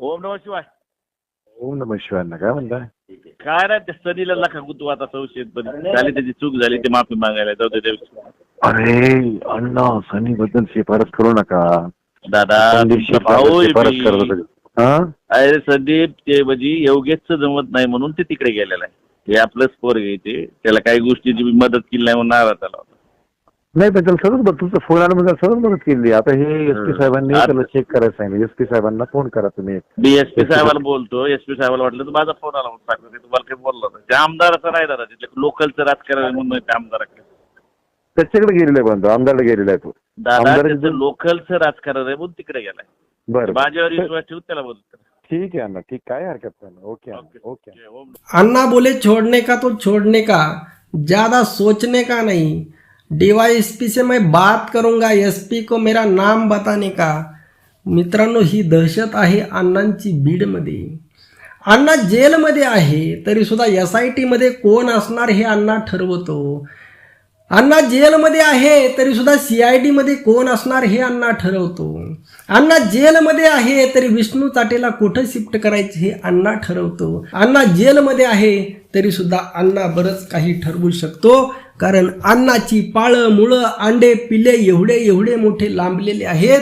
ओम नम शिवाय. ओम नम शिवांना काय म्हणताय काय नाही त्या सनीला नका गुतू आता संशयित झाली त्याची चूक झाली ते माफी मागायला. जाऊ दे अरे अण्णा सनी बद्दल शिफारस करू नका. दादा भाऊ शिफारस. करत अरे संदीप ते म्हणजे योगेशचं जमत नाही म्हणून ते तिकडे गेलेलं आहे. हे आपलंच पोर घ्यायचे. त्याला काही गोष्टीची मदत केली नाही म्हणून नाराज झाला होता. नाही पण त्याला सगळं बघ तुमचा फोन आला म्हणजे सगळं मदत केली. आता हे एस पी साहेबांनी त्याला चेक करायला सांगितलं. एस पी साहेबांना फोन करा तुम्ही. मी एस पी साहेबाला बोलतो. एस पी साहेबाला वाटलं तर माझा फोन आला म्हणून सांगतो. ते तुम्हाला काही बोललो होतं ते आमदाराचं नाही दादा. तिथले लोकलचं राजकारण आहे म्हणून ते आमदाराकडे. त्याच्याकडे गेलेला आहे पण तो आमदारला गेलेला आहे तो. दादा आमदाराचं- त्याचं लोकलचं राजकारण आहे म्हणून तिकडे गेलाय. बरं. माझ्यावर बरं. विश्वास ठेवून त्याला बोलतो. ठीक आहे अण्णा. ठीक काय हरकत नाही ओके अण्णा, ओके. ओके ओम अन्ना बोले छोड़ने का तो छोड़ने का? ज़्यादा सोचने का नहीं? डीवाईएसपी से मैं बात करूंगा एसपी को मेरा नाम बताने का। मित्रांनो ही दहशत आहे अण्णांची बीडमध्ये. अण्णा जेलमध्ये आहे तरी सुद्धा एस आय टीमध्ये कोण असणार हे अण्णा ठरवतो. अण्णा जेलमध्ये आहे तरी सुद्धा सी आयमध्ये कोण असणार हे अण्णा ठरवतो. अण्णा जेलमध्ये आहे तरी विष्णू चाटेला कुठं शिफ्ट करायचे हे अण्णा ठरवतो. अण्णा जेलमध्ये आहे तरी सुद्धा अण्णा बरंच काही ठरवू शकतो. कारण अन्नाची पाळं मुळं अंडे पिले एवढे एवढे मोठे लांबलेले आहेत.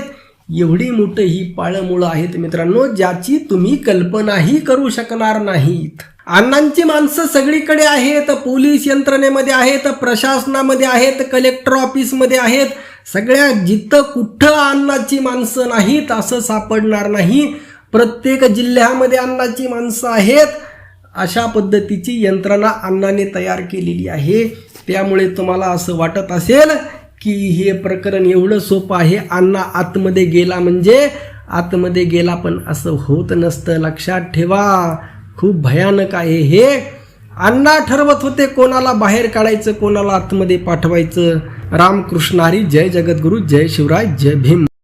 एवढी मोठं ही पाळं मुळं आहेत मित्रांनो ज्याची तुम्ही कल्पनाही करू शकणार नाहीत. अण्णांची माणसं सगळीकडे आहेत पोलीस यंत्रणेमध्ये आहेत प्रशासनामध्ये आहेत कलेक्टर ऑफिसमध्ये आहेत. सगळ्या जिथं कुठं अण्णाची माणसं नाहीत असं सापडणार नाही. प्रत्येक जिल्ह्यामध्ये अण्णाची माणसं आहेत. अशा पद्धतीची यंत्रणा अण्णाने तयार केलेली आहे. त्यामुळे तुम्हाला असं वाटत असेल की हे प्रकरण एवढं सोपं आहे. अण्णा आतमध्ये गेला म्हणजे आतमध्ये गेला पण असं होत नसतं. लक्षात ठेवा. खूप भयानक आहे हे. अण्णा ठरवत होते कोणाला बाहेर काढायचं कोणाला आतमध्ये पाठवायचं. रामकृष्णारी जय जगद्गुरू जय शिवराय जय भीम.